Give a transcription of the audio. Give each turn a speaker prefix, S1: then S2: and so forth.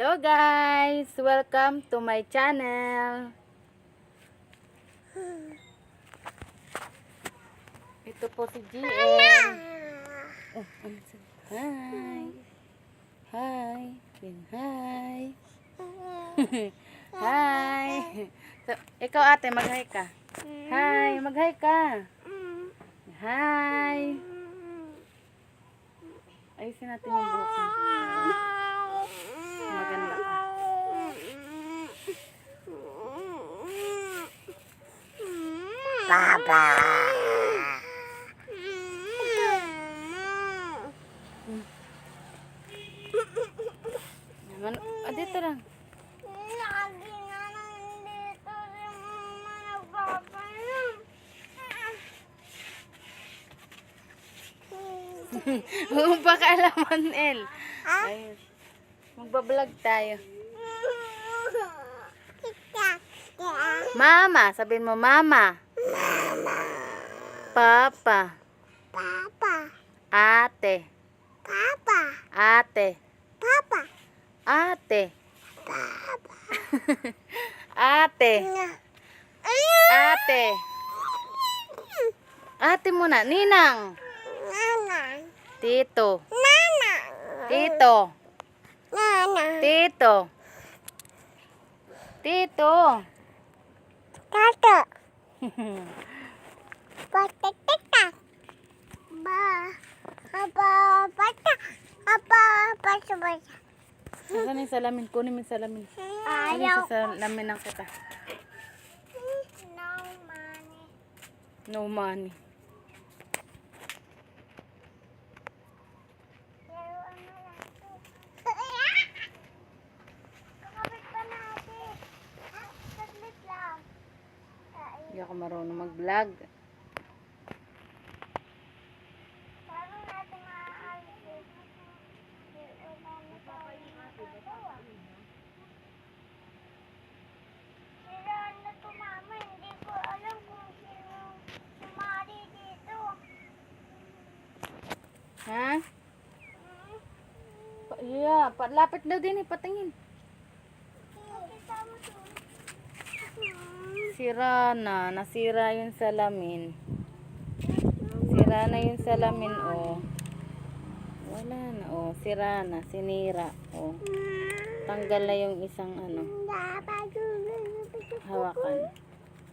S1: Hello guys! Welcome to my channel. Ito po si GM. Oh, ano Hi! Hi! Hi! Hi! So, ikaw ate, mag-hi ka. Hi! Mag-hi ka. Hi! Ayusin natin yung buhok mo. Maganda ka.
S2: Papa.
S1: Naman, ah, dito lang.
S2: Lagi na nandito si mama nagpapalam.
S1: Huwag pa kaalaman, El. Ayun. Magbablog tayo. Mama, sabihin mo mama. Papa.
S2: Papa.
S1: Ate.
S2: Papa.
S1: Ate.
S2: Papa.
S1: Ate.
S2: Papa.
S1: Ate. Ate. Ate muna. Ninang.
S2: Nana.
S1: Tito.
S2: Nana.
S1: Tito.
S2: Nana.
S1: Tito. Tito.
S2: Tato. Patatata. Ba. Apa. Pata. Apa. Pata. Pata.
S1: Nasaan yung salamin? Kunin mo yung salamin. Kunin
S2: Ayaw.
S1: sa salamin ng kita.
S2: No money.
S1: No money.
S2: Laruan mo lang to. Kakabit pa natin. Ha? Saglit lang. Ay,
S1: Hindi ako marunong mag-vlog.
S2: paano natin maaalis eh? Hindi ko namin tayo magagawa. Sila na to mama, hindi ko alam kung sino sumali dito.
S1: Ha? Yeah, palapit daw din eh, patingin.
S2: Makita mo to. Hmm.
S1: Sira na, nasira yung salamin. Sira na yung salamin, oh. Wala na, oh. Sira na, sinira, oh. Tanggal na yung isang ano, hawakan.